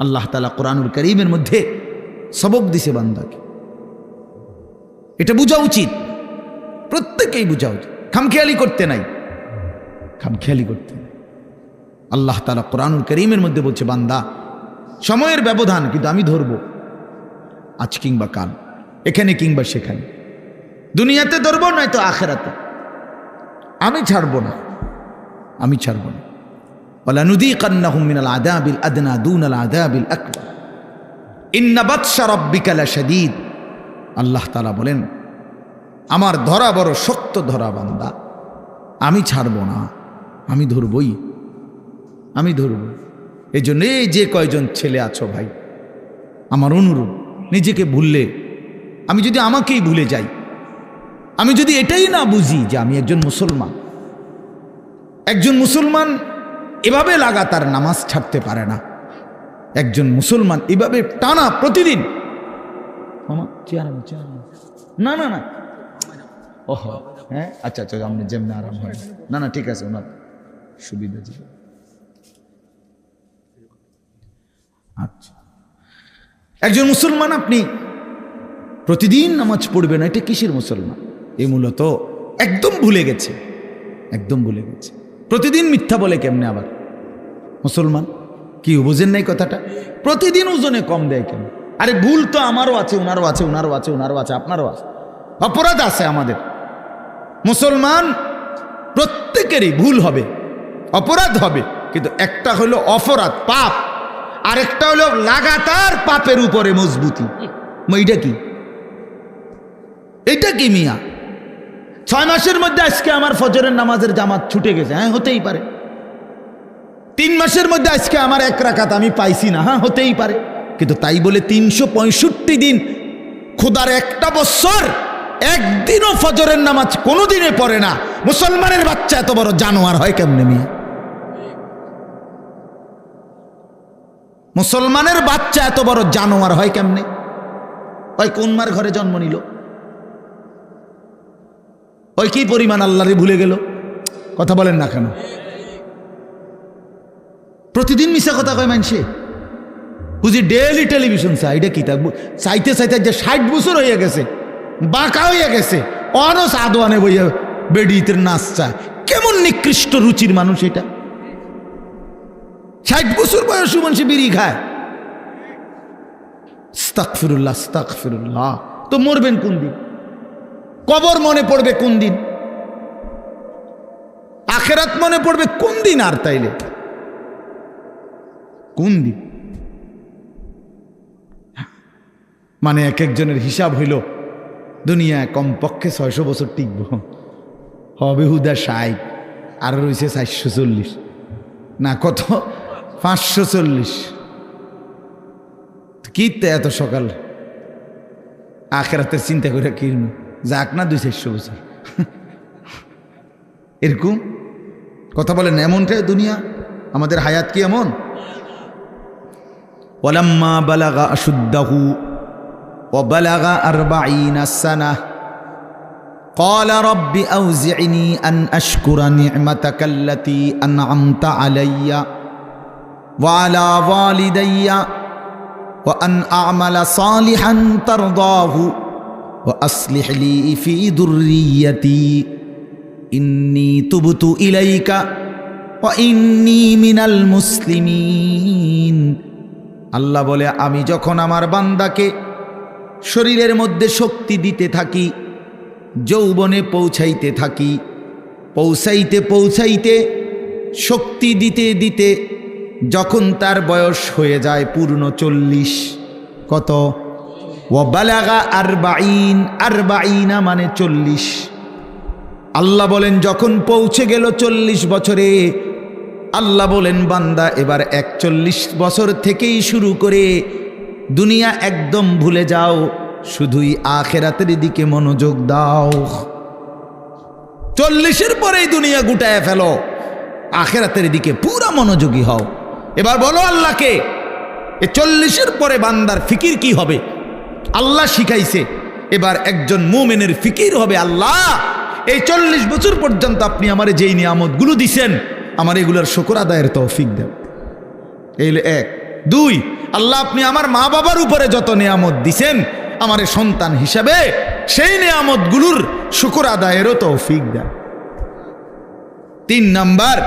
আল্লাহ তালা কোরআনুল করিমের মধ্যে সবক দিছে বান্দাকে। এটা বোঝা উচিত। প্রত্যেকেই বোঝা উচিত। খামখেয়ালি করতে নাই। খামখেয়ালি করতে নাই। আল্লাহ তালা কোরআনুল করিমের মধ্যে বলছে, বান্দা, সময়ের ব্যবধান কিন্তু আমি ধরবো। আজ কিংবা কাল। এখানে কিংবা সেখানে। দুনিয়াতে ধরবো, নয়তো আখেরাতে। আমি ছাড়বো না। আমি ছাড়বো না। আদনা আল্লাহ তালা বলেন, আমার ধরা বড় শক্ত ধরা বান্দা, আমি ছাড়বো না, আমি ধরবই, আমি ধরব। এই জন্য এই যে কয়জন ছেলে আছো ভাই, আমার অনুরোধ নিজেকে ভুললে, আমি যদি আমাকেই ভুলে যাই, আমি যদি এটাই না বুঝি যে আমি একজন মুসলমান একজন মুসলমান এভাবে লাগাতার নামাজ ছাড়তে পারে না। একজন মুসলমান এভাবে টানা প্রতিদিন। না না না। ওহ হ্যাঁ? আচ্ছা আচ্ছা আপনি যেমনি আরাম হয় না না, ঠিক আছে, ওনার সুবিধা ছিল। আচ্ছা। একজন মুসলমান আপনি প্রতিদিন নামাজ পড়বেন, এটা কিসের মুসলমান? এ মূলত একদম ভুলে গেছে। একদম ভুলে গেছে। প্রতিদিন মিথ্যা বলে কেমনে আবার? মুসলমান, কি বুঝেন নাই কথাটা? প্রতিদিন ওজনে কম দেয় কেন আরে ভুল তো আমারও আছে ওনারও আছে ওনারও আছে ওনারও আছে, আপনারও আছে। অপরাধ আছে আমাদের। মুসলমান, প্রত্যেকেরই ভুল হবে, অপরাধ হবে, কিন্তু একটা হলো অপরাধ, পাপ। আরেকটা হলো লাগাতার পাপের উপরে মজবুতি। এইটা কি? এটা কি মিয়া? ছয় মাসের মধ্যে আজকে আমার ফজরের নামাজের জামাত ছুটে গেছে হ্যাঁ হতেই পারে। তিন মাসের মধ্যে আজকে আমার এক রাকাত আমি পাইছি না হ্যাঁ হতেই পারে। কিন্তু তাই বলে তিনশো পঁয়ষট্টি দিন, খোদার একটা বছর, একদিনও ফজরের নামাজ কোনো দিনে পড়ে না। মুসলমানের বাচ্চা এত বড় জানোয়ার হয় কেমনে মিয়া? মুসলমানের বাচ্চা এত বড় জানোয়ার হয় কেমনে? ওই কোন মার ঘরে জন্ম নিল? ওই কি পরিমাণ আল্লাহরে ভুলে গেল? কথা বলেন না কেন? প্রতিদিন মিশা কথা কয় মানছে বুঝি ডেলি টেলিভিশন চাই, এটা কি থাকব চাইতে চাইতে যে ষাট বছর হয়ে গেছে, বাঁকা হয়ে গেছে, অনস আদোয়ানে বইয়া বেডিতে নাচ চায়। কেমন নিকৃষ্ট রুচির মানুষ এটা? ষাট বছর বয়সী মানুষ বিড়ি খায়। স্তাক ফিরুল্লাহ তো মরবেন কোন দিন? কবর মনে পড়বে কোন দিন? আখেরাত মনে পড়বে কোন দিন আর তাইলে? কোন দিন? মানে এক একজনের হিসাব হইল দুনিয়ায় কমপক্ষে ছয়শো বছর টিকব। হবে হুদা ষাট, আর রয়েছে চারশো চল্লিশ। না, কত? পাঁচশো চল্লিশ। কি এত সকাল? আখেরাতের চিন্তা করে কিনবো যাক না দুই চারশো বছর এরকম কথা বলেন এমনটাই দুনিয়া আমাদের হায়াত কি এমন ওয়ালাম্মা বালাগা আশুদ্দাহু وبلغ أربعين سنة قال رب أوزعني أن أشكر نعمتك التي أنعمت علي وعلى والدي وأن أعمل صالحا ترضاه ইফি ইন্নি তুবুতু ইলাইকা ইন্নি মিনাল আল্লাহ বলে, আমি যখন আমার বান্দাকে শরীরের মধ্যে শক্তি দিতে থাকি, যৌবনে পৌঁছাইতে থাকি, পৌঁছাইতে পৌঁছাইতে শক্তি দিতে দিতে যখন তার বয়স হয়ে যায় পূর্ণ চল্লিশ, কত? ও বালাগা আর বাইন আর বাইনা মানে চল্লিশ। আল্লাহ বলেন, যখন পৌঁছে গেল চল্লিশ বছরে, আল্লাহ বলেন, বান্দা, এবার একচল্লিশ বছর থেকেই শুরু করে দুনিয়া একদম ভুলে যাও, শুধুই আখেরাতের দিকে মনোযোগ দাও। চল্লিশের পরেই দুনিয়া গুটায় ফেলো, আখেরাতের দিকে পুরা মনোযোগী হও। এবার বলো আল্লাহকে, এ চল্লিশের পরে বান্দার ফিকির কি হবে? আল্লাহ শিখাইছে। এবার একজন মোমেনের ফিকির হবে আল্লাহ। এই চল্লিশ বছর পর্যন্ত আপনি আমার যেই নিয়ামতগুলো দিছেন, আমার এগুলোর শকর আদায়ের তৌফিক দেন। এই এক। দুই, আল্লাহ আপনি আমার মা বাবার উপরে যত নিয়ামত দিছেন, আমার সন্তান হিসাবে সেই নিয়ামতগুলোর শুকুর আদায়েরও তৌফিক দেন। তিন নাম্বার,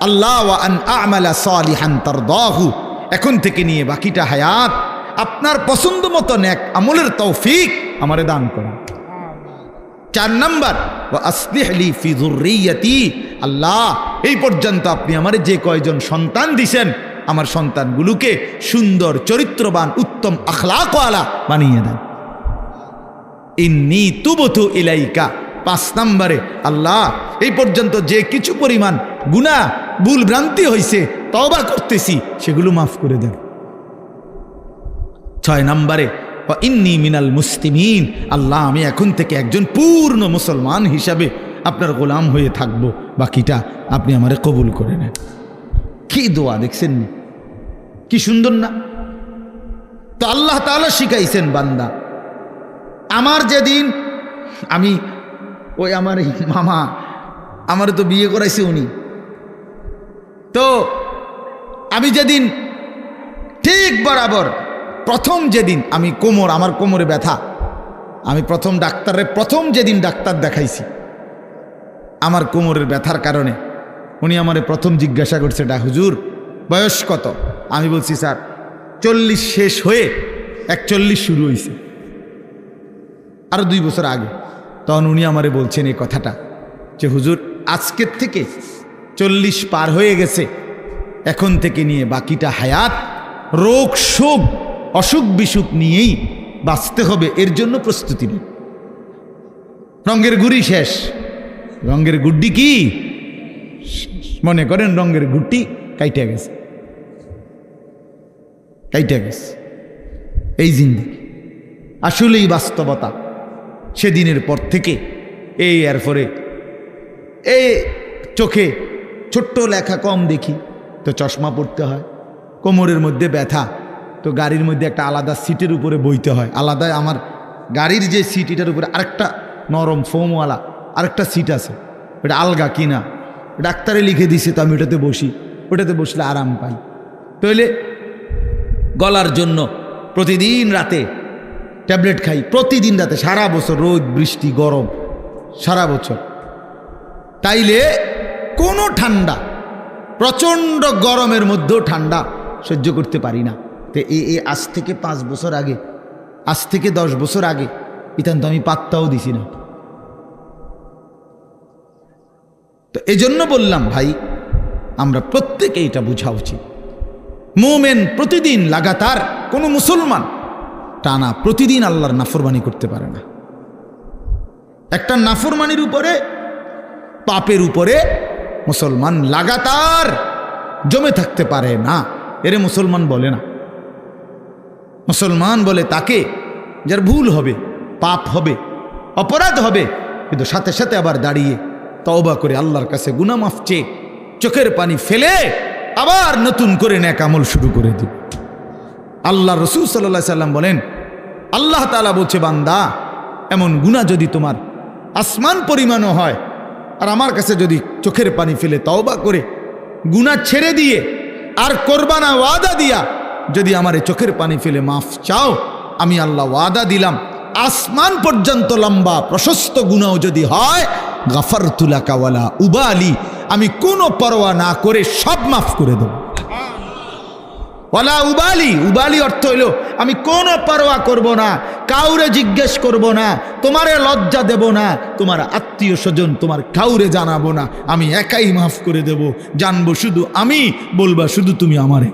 আল্লাহ আন আমালা সালিহান তারদাহু। এখন থেকে নিয়ে বাকিটা হায়াত আপনার পছন্দ মতো ন্যাক আমলের তৌফিক আমারে দান করেন। চার নাম্বার আল্লাহ, এই পর্যন্ত আপনি আমার যে কয়জন সন্তান দিছেন, আমার সন্তানগুলোকে সুন্দর, চরিত্রবান, উত্তম আখলাকওয়ালা বানিয়ে দেন। ইন্নি তুবতু ইলাইকা, পাঁচ নম্বরে, আল্লাহ, এই পর্যন্ত যে কিছু পরিমাণ গুণা ভুল ভ্রান্তি হয়েছে তবা করতেছি, সেগুলো মাফ করে দেন। ছয় নম্বরে ইন্নি মিনাল মুসলিমিন আল্লাহ, আমি এখন থেকে একজন পূর্ণ মুসলমান হিসাবে আপনার গোলাম হয়ে থাকব। বাকিটা আপনি আমারে কবুল করে নেন। কি দোয়া দেখছেন? কি সুন্দর না? তো আল্লাহ তাআলা শিখাইছেন, বান্দা, আমার যেদিন আমি ওই আমার মামা আমার তো বিয়ে করাইছে উনি। তো আমি যেদিন ঠিক বরাবর প্রথম যেদিন আমি কোমর, আমার কোমরে ব্যথা, আমি প্রথম ডাক্তারের প্রথম যেদিন ডাক্তার দেখাইছি, আমার কোমরের ব্যথার কারণে উনি আমারে প্রথম জিজ্ঞাসা করছে, ডা হুজুর, বয়স কত? আমি বলছি, স্যার, চল্লিশ শেষ হয়ে একচল্লিশ শুরু হয়েছে আরও দুই বছর আগে তখন উনি আমারে বলছেন এই কথাটা যে, হুজুর, আজকের থেকে চল্লিশ পার হয়ে গেছে, এখন থেকে নিয়ে বাকিটা হায়াত, রোগ শোক অসুখ বিসুখ নিয়েই বাঁচতে হবে, এর জন্য প্রস্তুতি নেই। রঙের গুড়ি শেষ। রঙের গুড্ডি কি? মনে করেন রঙের গুড্ডি কাইটে গেছে। কাইটে গেছে। এই জিন্দিগি। আসলেই বাস্তবতা। সেদিনের পর থেকে এই এরপরে এই চোখে ছোট্ট লেখা কম দেখি, তো চশমা পড়তে হয়, কোমরের মধ্যে ব্যথা তো গাড়ির মধ্যে একটা আলাদা সিটের উপরে বইতে হয়। আলাদা আমার গাড়ির যে সিট, এটার উপরে আরেকটা নরম ফোমওয়ালা, আরেকটা সিট আছে। ওটা আলগা কিনা। ডাক্তারে লিখে দিছে তো আমি ওটাতে বসি। ওটাতে বসলে আরাম পাই। তাহলে গলার জন্য প্রতিদিন রাতে ট্যাবলেট খাই। প্রতিদিন রাতে সারা বছর রোদ, বৃষ্টি, গরম, সারা বছর। তাইলে কোনো ঠান্ডা, প্রচণ্ড গরমের মধ্যেও ঠান্ডা সহ্য করতে পারি না। তো এ এ, আজ থেকে পাঁচ বছর আগে, আজ থেকে দশ বছর আগে ইতান তো আমি পাত্তাও দিছি না। তো এজন্য বললাম, ভাই, আমরা প্রত্যেকে এটা বোঝা উচিত। মোমেন প্রতিদিন লাগাতার কোনো মুসলমান টানা প্রতিদিন আল্লাহর নাফরমানি করতে পারে না। একটা নাফরমানির উপরে, পাপের উপরে মুসলমান লাগাতার জমে থাকতে পারে না। এরে মুসলমান বলে না। মুসলমান বলে তাকে, যার ভুল হবে, পাপ হবে, অপরাধ হবে, কিন্তু সাথে সাথে আবার দাঁড়িয়ে তওবা করে আল্লাহর কাছে গুনামাফ চেয়ে চোখের পানি ফেলে আবার নতুন করে ন্যাক আমল শুরু করে দিব আল্লাহ রসুল সাল্লাহ সাল্লাম বলেন, আল্লাহ তালা বলছে, বান্দা, এমন গুণা যদি তোমার আসমান পরিমাণও হয়, আর আমার কাছে যদি চোখের পানি ফেলে তওবা করে গুণা ছেড়ে দিয়ে আর কোরবানা ওয়াদা দিয়া যদি আমার চোখের পানি ফেলে মাফ চাও, আমি আল্লাহ ওয়াদা দিলাম, আসমান পর্যন্ত লম্বা প্রশস্ত গুণাও যদি হয় গাফার তুলা কাওয়ালা উবালি, আমি কোনো পরোয়া না করে সব মাফ করে দেব। ওলা উবালি উবালি অর্থ হইল, আমি কোনো পরোয়া করব না, কাউরে জিজ্ঞেস করব না, তোমারে লজ্জা দেব না, তোমার আত্মীয় স্বজন তোমার কাউরে জানাব না, আমি একাই মাফ করে দেব, জানব শুধু আমি, বলবা শুধু তুমি আমারে।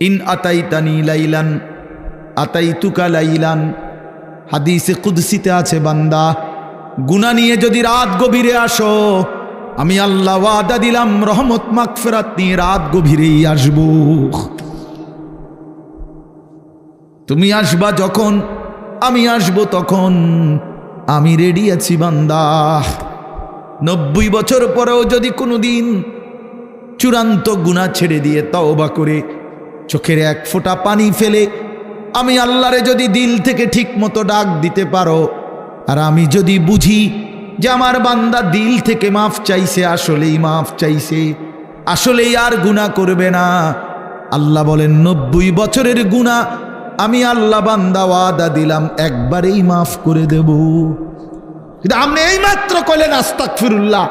ইন আতাইতানি লাইলান, আতাইতুকা লাইলান। হাদিসে কুদসিতে আছে, বান্দা গুনা নিয়ে যদি রাত গভীরে আসো, আমি আল্লাহ ওয়াদা দিলাম, রহমত, মাগফিরাত নিয়ে রাত গভীরেই আসব। তুমি আসবা যখন, আমি আসব তখন। আমি রেডি আছি, বান্দা। নব্বই বছর পরেও যদি কোনো দিন চূড়ান্ত গুণা ছেড়ে দিয়ে তওবা করে চোখের এক ফোঁটা পানি ফেলে আমি আল্লাহরে যদি দিল থেকে ঠিক মতো ডাক দিতে পারো, আর আমি যদি বুঝি যে আমার বান্দা দিল থেকে মাফ চাইছে, আসলেই মাফ চাইছে, আসলেই আর গুণা করবে না। আল্লাহ বলেন, নব্বই বছরের গুণা আমি আল্লাহ বান্দা ওয়াদা দিলাম, একবারেই মাফ করে দেব। কিন্তু আপনি এই মাত্র করলেন আস্তাক ফিরুল্লাহ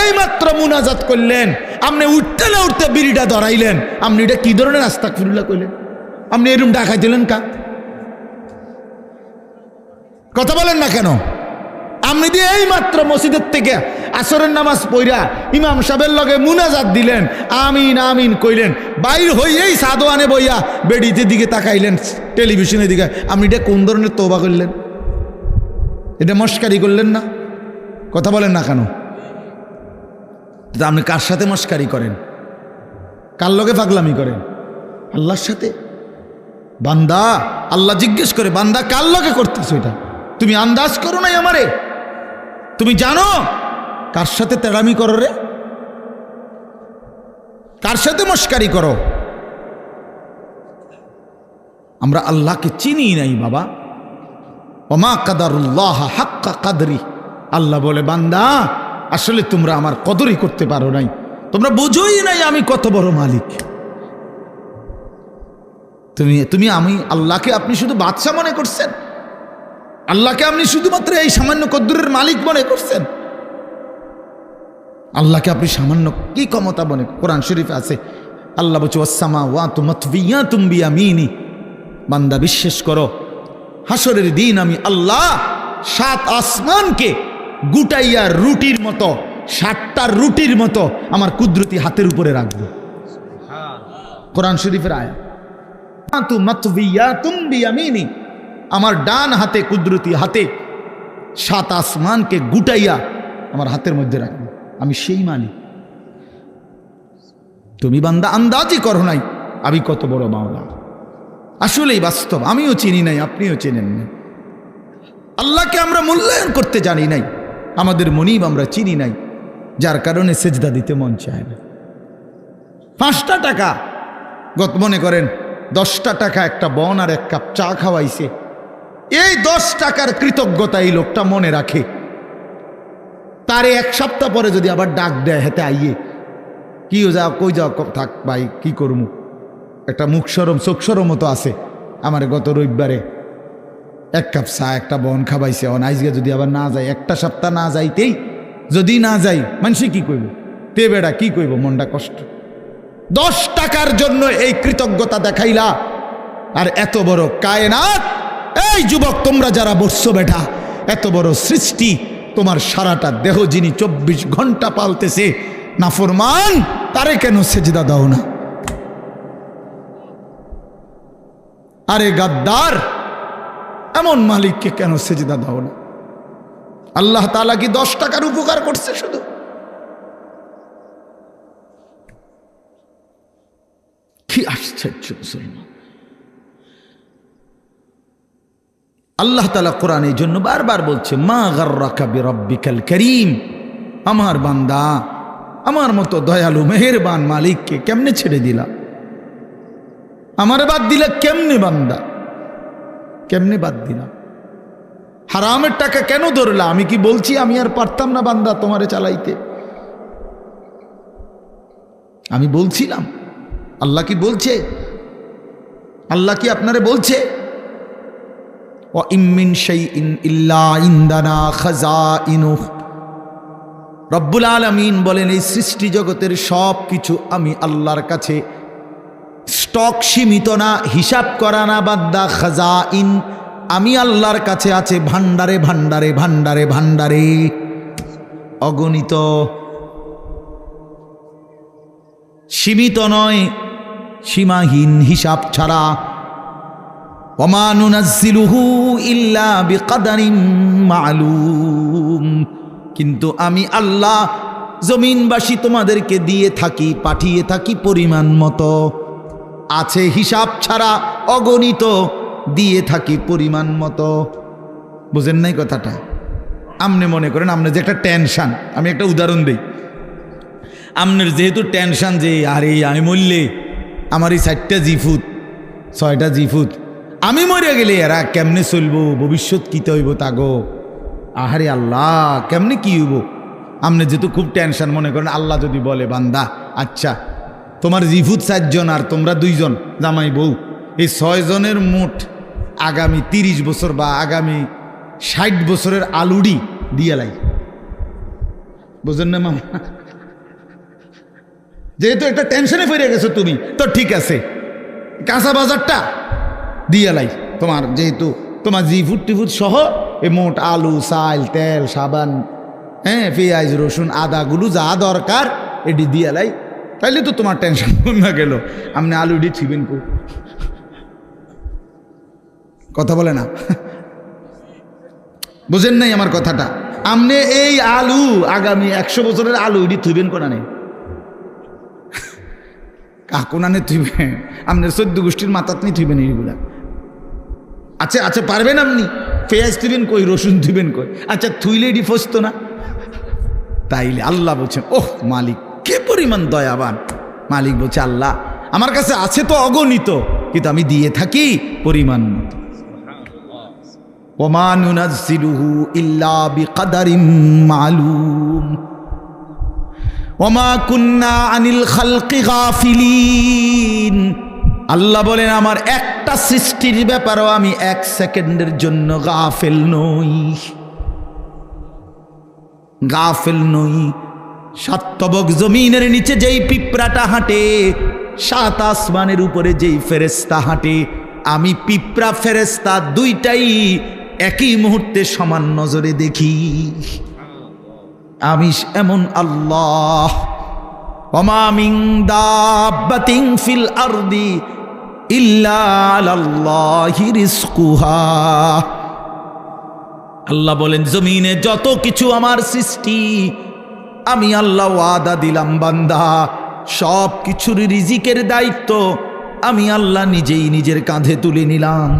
এই মাত্র মুনাজাত করলেন। আপনি উঠতে না উঠতে বিড়িটা ধরাইলেন। আপনি এটা কি ধরনের আস্তাক ফিরুল্লাহ করলেন আপনি এরম ডাকাই দিলেন কা? কথা বলেন না কেন? আপনি দিয়ে এই মাত্র মসজিদের থেকে আসরের নামাজ পইরা ইমাম সাহেবের লগে মুনাজাত দিলেন, আমিন আমিন কইলেন। বাইর হইয়েই সাদোয়ানে বইয়া বেডিতে দিকে তাকাইলেন, টেলিভিশনের দিকে। আপনি এটা কোন ধরনের তোবা করলেন? এটা মস্কারি করলেন না? কথা বলেন না কেন? আপনি কার সাথে মস্কারি করেন? কার লগে পাগলামি করেন? আল্লাহর সাথে? বান্দা, আল্লাহ জিজ্ঞেস করে, বান্দা, কার লগে করতেছো এটা? তুমি আন্দাজ করো নাই আমারে? তুমি জানো? কার সাথে তেড়ামি করো রে? কার সাথে মস্কারি করো? আমরা আল্লাহকে চিনি নাই বাবা। ওমা কাদারুল্লাহ হাক্কা কাদরি। আল্লাহ বলে, বান্দা আসলে তোমরা আমার কদরই করতে পারো নাই। তোমরা বুঝোই নাই আমি কত বড় মালিক। তুমি তুমি, আমি আল্লাহকে আপনি শুধু বাদশা মনে করছেন? আল্লাহকে আপনি শুধুমাত্র এই সামান্য কদ্দুরের মালিক মনে করছেন? আল্লাহকে আপনি সামান্য কি ক্ষমতা মনে, কোরআন শরীফ আছে, আল্লাহ বলছে ওসামা ওয়া তুমি আমিনি বান্দা বিশ্বাস করো হাসরের দিন আমি আল্লাহ সাত আসমানকে গুটাইয়া রুটির মতো, সাতটা রুটির মতো আমার কুদরতি হাতের উপরে রাখব। কোরআন শরীফের আয়া আমার ডান হাতে, কুদরতি হাতে সাত আসমানকে গুটাইয়া আমার হাতের মধ্যে রাখব। আমি সেই মালিক। তুমি বান্দা আন্দাজই করো নাই, আমি কত বড় মাওলা। আসলেই বাস্তব, আমিও চিনি নাই, আপনিও চেনেন না আল্লাহকে আমরা মূল্যায়ন করতে জানি নাই। আমাদের মনিব আমরা চিনি নাই, যার কারণে সেজদা দিতে মন চায় না। পাঁচটা টাকা, গত মনে করেন, দশটা টাকা একটা বন আর এক কাপ চা খাওয়াইছে। এই দশ টাকার কৃতজ্ঞতা এই লোকটা মনে রাখে। তারে এক সপ্তাহ পরে যদি আবার ডাক দেয় হেতে আইয়ে, কি যাও, কই যাও থাক ভাই, কি করমু? একটা মুখ সরম চোখ সরম মতো আছে। আমার গত রবিবারে এক কাপ চা, একটা বন খাবাইছে, অন আইজকে যদি আবার না যায়, একটা সপ্তাহ না যাইতেই যদি না যাই মানুষে কি কইব? তে বেড়া কি কইব? মনটা কষ্ট। দশ টাকার জন্য এই কৃতজ্ঞতা দেখাইলা, আর এত বড় কায়নাত, এই যুবক তোমরা যারা বসছো বেটা, এত বড় সৃষ্টি, তোমার সারাটা দেহ যিনি চব্বিশ ঘণ্টা পালতেছে, নাফরমান, তারে কেন সেজদা দাও না? আরে গাদ্দার এমন মালিককে কেন সেজদা দাও না? আল্লাহ তালা কি দশ টাকার উপকার করছে শুধু? কি আশ্চর্য আল্লাহ তালা কোরআন এই জন্য বারবার বলছে, মা গার্রাকাবি রব্বিকাল করিম। আমার বান্দা, আমার মতো দয়ালু, মেহেরবান মালিককে কেমনে ছেড়ে দিলা? আমার বাদ দিলা কেমনে বান্দা? কেমনে বাদ দিলা হারামের টাকা কেন ধরলা? আমি কি বলছি আমি আর পারতাম না বান্দা তোমারে চালাইতে? আমি বলছিলাম। আল্লাহ কি বলছে? আল্লাহ কি আপনারে বলছে? ও সেই ইন্দানা খাজা রব্বুল আলমিন বলেন, এই সৃষ্টি জগতের সব কিছু আমি আল্লাহর কাছে স্টক সীমিত না, হিসাব করা না, বাদ্দা খাজা ইন আমি আল্লাহর কাছে আছে ভান্ডারে ভান্ডারে ভান্ডারে ভান্ডারে অগণিত। সীমিত নয়, সীমাহীন হিসাব ছাড়া। ওমানুনাজিলুহু ইল্লা মালুম। কিন্তু আমি আল্লাহ, জমিনবাসী তোমাদেরকে দিয়ে থাকি, পাঠিয়ে থাকি পরিমাণ মতো। আছে হিসাব ছাড়া অগণিত দিয়ে থাকি পরিমাণ মতো। বুঝেন নাই কথাটা? আপনি মনে করেন আপনার যে একটা টেনশান আমি একটা উদাহরণ দিই। আপনার যেহেতু টেনশান যে, আরে আমি মরলে আমার এই চারটা জিফুত ছয়টা জিফুত আমি মরে গেলে এরা কেমনে চলবো? ভবিষ্যৎ কিতে হইব তাগো আহারে আল্লাহ, কেমনে কী হইব? আপনি যেহেতু খুব টেনশন মনে করেন আল্লাহ যদি বলে, বান্দা আচ্ছা তোমার জিভুত চারজন আর তোমরা দুইজন, জামাই বউ। এই ছয়জনের মোট আগামী তিরিশ বছর বা আগামী ষাট বছরের আলুডি দিয়ে লাই। বুঝলেন না মামা? যেহেতু একটা টেনশনে ফিরে গেছো তুমি, তো ঠিক আছে। কাঁচা বাজারটা দিয়ে লাই। তোমার যেহেতু তোমার জিফুট টিফুট সহ এ মোট আলু, চাল, তেল, সাবান হ্যাঁ পেঁয়াজ, রসুন আদাগুলো যা দরকার, এটি দিয়ে লাই। তাইলে তো তোমার টেনশন না গেল। আপনি আলুডি ছিবেন কো কথা বলে না। বুঝেন নাই আমার কথাটা। আপনি এই আলু আগামী একশো বছরের আলু এটি থুইবেন কোনা নেই কাকুনানে থুইবেন? আপনি চোদ্দ গোষ্ঠীর মাথাত নিয়ে থুইবেন এইগুলা। আচ্ছা আচ্ছা পারবেন আপনি পেঁয়াজ থুইবেন কই, রসুন থুইবেন কই? আচ্ছা থুইলে এটি ফসতো না? তাইলে আল্লাহ বলছেন, ওহ, মালিক। পরিমাণ দয়াবান। মালিক বলছে, আল্লাহ, আমার কাছে আছে তো অগণিত, কিন্তু আমি দিয়ে থাকি পরিমাণ মতো। ইল্লা মালুম। কুন্না আনিল আল্লাহ বলেন, আমার একটা সৃষ্টির ব্যাপারও আমি এক সেকেন্ডের জন্য গাফেল নই। গাফেল নই। সাতবক জমিনের নিচে যেই পিঁপড়াটা হাঁটে, সাত আসমানের উপরে যেই ফেরেস্তা হাঁটে, আমি পিঁপড়া ফেরেস্তা দুইটাই একই মুহূর্তে সমান নজরে দেখি। আমি এমন আল্লাহ। অমামিং দাব্বাতিং ফিল আরদি আল্লাহ বলেন, জমিনে যত কিছু আমার সৃষ্টি আমি আল্লাহ ওয়াদা দিলাম, বান্দা। সব কিছুর রিজিকের দায়িত্ব আমি আল্লাহ নিজেই নিজের কাঁধে তুলে নিলাম।